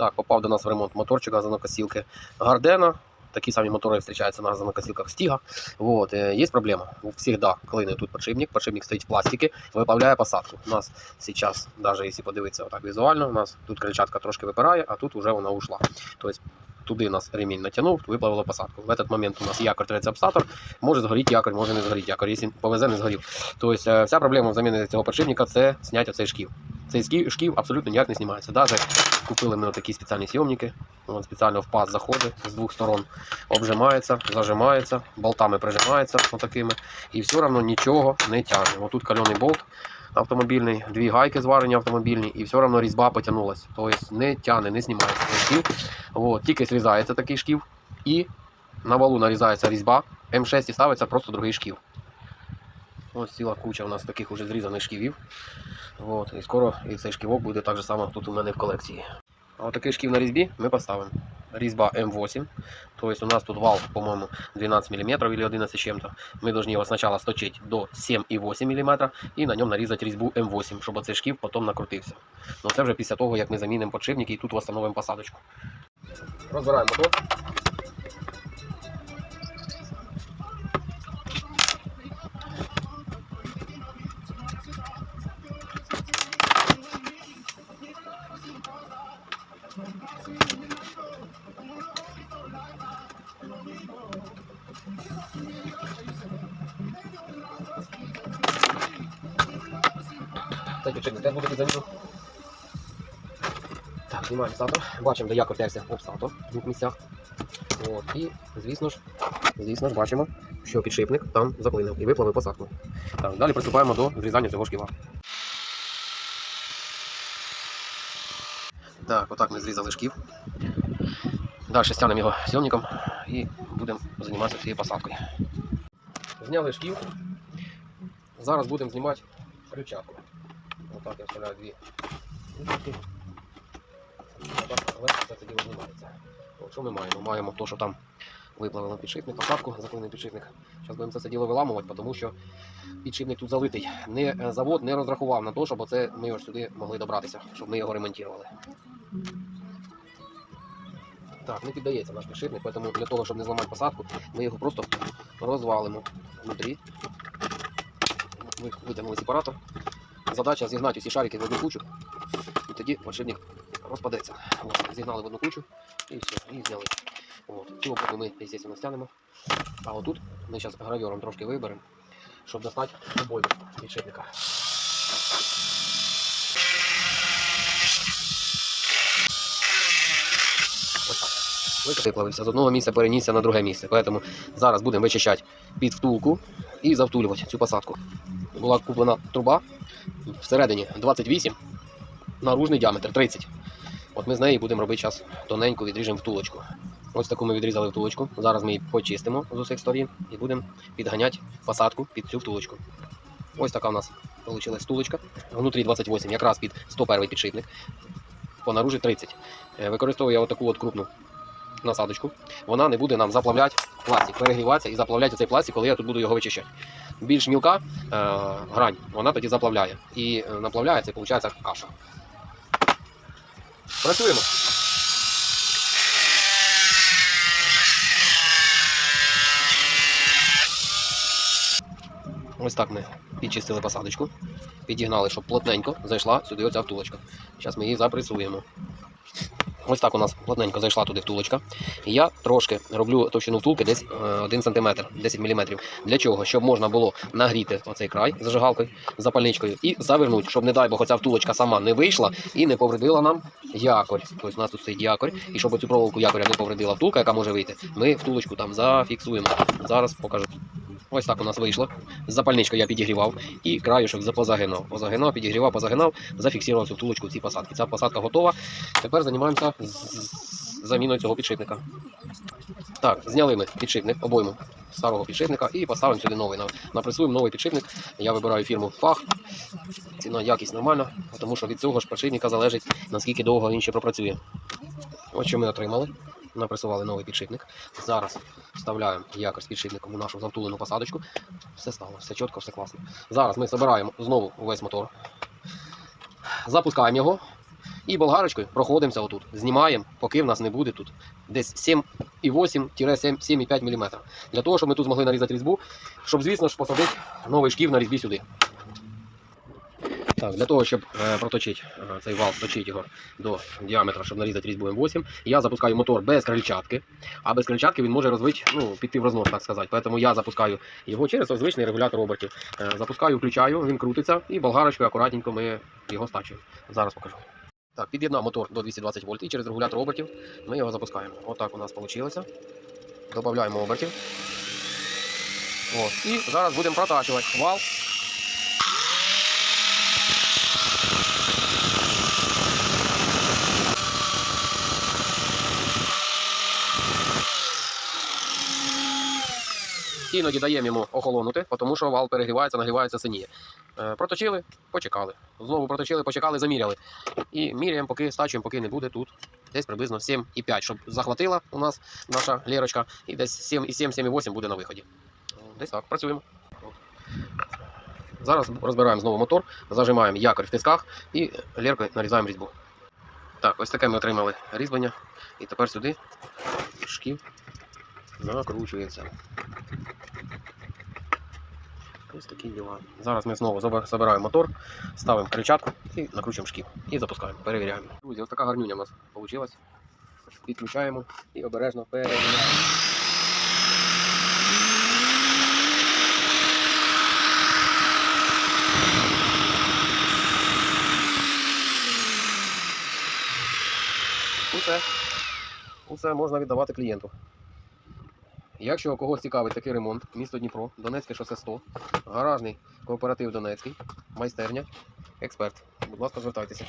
Так, попав до нас в ремонт моторчик газонокосілки Гардена. Такі самі мотори зустрічаються на газонокосілках Стіга. Вот, е, є проблема. Всегда клине тут подшипник, подшипник стоїть в пластике, виправляє посадку. У нас зараз, навіть якщо подивитися отак візуально, у нас тут крильчатка трошки випирає, а тут вже вона ушла. Тобто туди нас ремінь натягнув, виплавило посадку. В этот момент у нас якорь об може згоріти якорь, може не згоріти якорь, якщо повезе, не згорів. Тобто е, вся проблема в заміні цього подшипника це зняття цей шків. Цей шків, абсолютно ніяк не знімається. Даже купили ми такі спеціальні сйомники. Вон спеціально в паз заходить з двох сторон, обжимається, зажимається, болтами прижимається отакими, і все одно нічого не тягне. Отут кальоний болт автомобільний, дві гайки зварені автомобільні, і все одно різьба потягнулася. Тобто не тягне, не знімається цей шків. От, тільки зрізається такий шків, і на валу нарізається різьба М6 і ставиться просто другий шків. Ось ціла куча у нас таких уже зрізаних шківів. От, і скоро і цей шківок буде так же само тут у мене в колекції. А отакий шків на різьбі ми поставимо. Різьба М8. Тобто у нас тут вал, по-моєму, 12 мм или 11 с чем-то. Мы должны его сначала сточить до 7,8 мм і на ньому нарізати різьбу М8, щоб оцей шків потім накрутився. Ну це вже після того, як ми замінимо подшипники і тут встановимо посадочку. Розбираємо мотор. Підшипник теж буде під заміну. Так, знімаємо статор. Бачимо, де якор терся об статор в двох місцях. От, і, звісно ж, звісно ж, бачимо, що підшипник там заклинив і виплавив посадку. Так, далі приступаємо до зрізання цього шківа. Так, отак ми зрізали шків. Далі стягнемо його сйомником і будемо займатися цією посадкою. Зняли шків. Зараз будемо знімати крючатку. Отак я вставляю дві. Отак легко це діло знімається. Що ми маємо? Маємо те, що там виплавили підшипник, посадку, заклинив підшипник. Зараз будемо це, діло виламувати, тому що підшипник тут залитий. Не, е, завод не розрахував на те, щоб оце ми ось сюди могли добратися, щоб ми його ремонтували. Так, не піддається наш підшипник, тому для того, щоб не зламати посадку, ми його просто розвалимо внутрі. Ви- Витягнули сепаратор. Задача зігнати усі шарики в одну кучу, і тоді подшипник розпадеться. От, зігнали в одну кучу і все, і зняли. От. Цю опору ми, звісно, стягнемо. А отут ми зараз гравьором трошки виберемо, щоб достати обойму підшипника. Виплавився з одного місця, перенісся на друге місце. Тому зараз будемо вичищати під втулку і завтулювати цю посадку. Була куплена труба всередині 28, наружний діаметр 30. От ми з неї будемо робити зараз тоненьку відріжемо втулочку. Ось таку ми відрізали втулочку. Зараз ми її почистимо з усіх сторін і будемо підганяти посадку під цю втулочку. Ось така у нас вийшла втулочка. Внутрі 28, якраз під 101 підшипник. По наружі 30. Е, Використовую я отаку от крупну насадочку. Вона не буде нам заплавляти пластик, перегріватися і заплавляти цей пластик, коли я тут буду його вичищати. Більш мілка е, грань, вона тоді заплавляє. І е, наплавляється, і виходить каша. Працюємо. Ось так ми підчистили посадочку, підігнали, щоб плотненько зайшла сюди оця втулочка. Зараз ми її запресуємо. Ось так у нас плотненько зайшла туди втулочка. Я трошки роблю товщину втулки десь е, 1 см, 10 мм. Для чого? Щоб можна було нагріти оцей край зажигалкою, запальничкою і завернути, щоб, не дай Бог, оця втулочка сама не вийшла і не повредила нам якорь. Тобто у нас тут стоїть якорь, і щоб цю проволоку якоря не повредила втулка, яка може вийти, ми втулочку там зафіксуємо. Зараз покажу. Ось так у нас вийшло. З запальничкою я підігрівав і краюшок позагинав. Позагинав, підігрівав, позагинав, зафіксував цю втулочку в цій посадці. Ця посадка готова. Тепер займаємося заміною цього підшипника. Так, зняли ми підшипник, обойму старого підшипника і поставимо сюди новий. Напресуємо новий підшипник. Я вибираю фірму Фах. Ціна якість нормальна, тому що від цього ж підшипника залежить, наскільки довго він ще пропрацює. Ось що ми отримали. Напресували новий підшипник. Зараз вставляємо якось підшипником у нашу завтулену посадочку. Все стало, все чітко, все класно. Зараз ми збираємо знову увесь мотор. Запускаємо його І болгарочкою проходимося отут. Знімаємо, поки в нас не буде тут десь 7,8-7,5 мм. Для того, щоб ми тут змогли нарізати різьбу, щоб, звісно ж, посадити новий шків на різьбі сюди. Так, для того, щоб е, проточити е, цей вал, сточити його до діаметра, щоб нарізати різьбу М8, я запускаю мотор без крильчатки, а без крильчатки він може розвити, ну, піти в рознос, так сказати. Тому я запускаю його через звичний регулятор обертів. Е, Запускаю, включаю, він крутиться, і болгарочкою акуратненько ми його стачуємо. Зараз покажу. Так, під'єднав мотор до 220 вольт і через регулятор обертів ми його запускаємо. Отак у нас вийшло. Додаємо обертів. От. І зараз будемо протачувати вал. Іноді даємо йому охолонути, тому що вал перегрівається, нагрівається, синіє. Е, Проточили, почекали. Знову проточили, почекали, заміряли. І міряємо, поки стачуємо, поки не буде тут. Десь приблизно 7,5, щоб захватила у нас наша лірочка, і десь 7,7-7,8 буде на виході. Десь так, працюємо. Зараз розбираємо знову мотор, зажимаємо якорь в тисках і ліркою нарізаємо різьбу. Так, ось таке ми отримали різьблення. І тепер сюди шків накручується. Ось такі діла. Зараз ми знову забираємо мотор, ставимо кричатку і накручуємо шків. І запускаємо, перевіряємо. Друзі, ось така гарнюня у нас вийшла. Підключаємо і обережно перевіряємо. Усе. Усе можна віддавати клієнту. Якщо когось цікавить такий ремонт, місто Дніпро, Донецьке шосе 100, гаражний кооператив Донецький, майстерня, експерт. Будь ласка, звертайтеся.